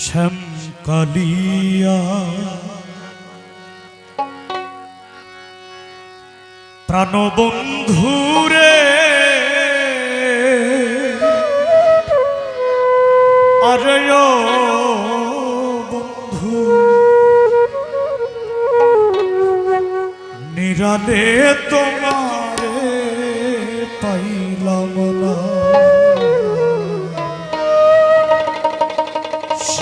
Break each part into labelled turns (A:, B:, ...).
A: শ্যাম কালিয়া। প্রাণবন্ধুরে আরে বন্ধু নিরালে তোমারে পাইলাম না।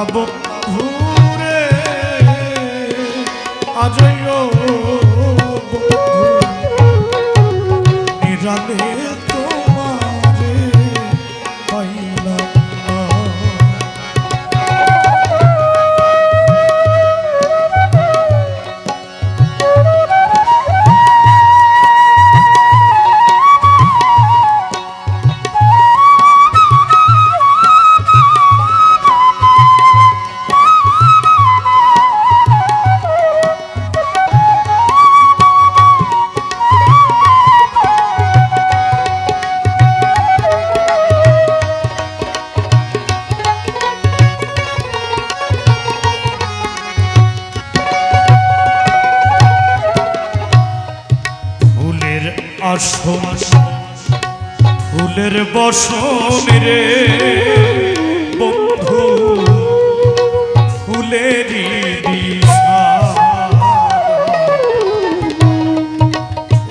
A: I won't. আসন ফুলের বসন রে বন্ধু, ফুলেরই দিশা।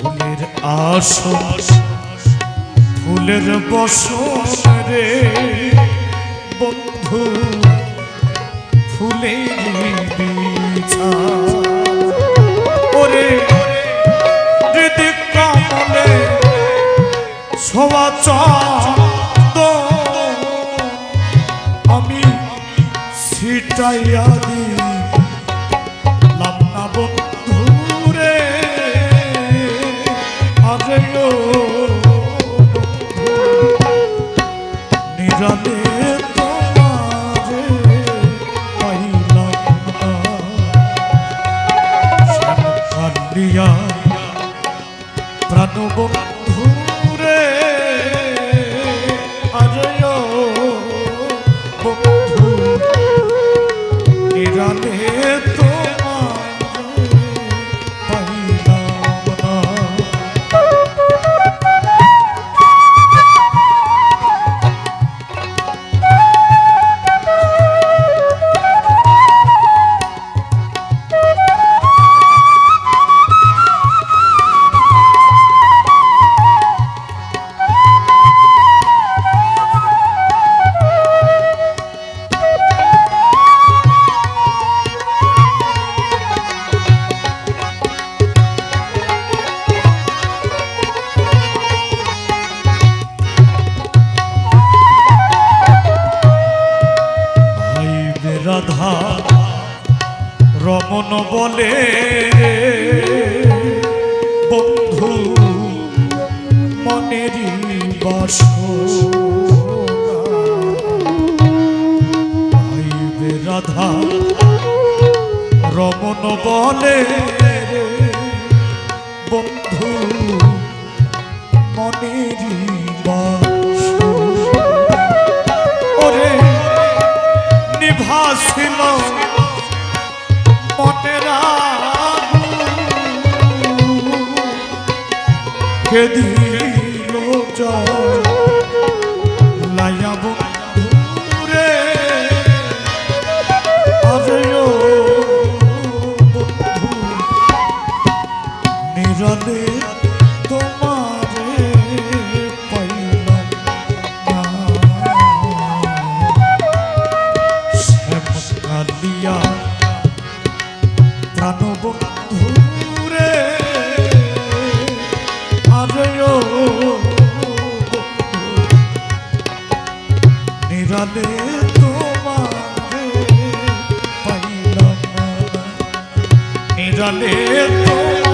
A: ফুলের আসন, ফুলের বসন রে বন্ধু, ফুলেরই দিশা। সোয়া চাঁদ আমি সিটাইয়া দি লামনা বন্ধুরে আরে নিরালে না। প্রাণ বন্ধুরে বন্ধু নিরালে রমন বলে বন্ধু মনেরই বাস রাধা রমন বলে alterado que diz প্রাণবন্ধুরে আজও নিরালে তোমারে পাইলাম তোমার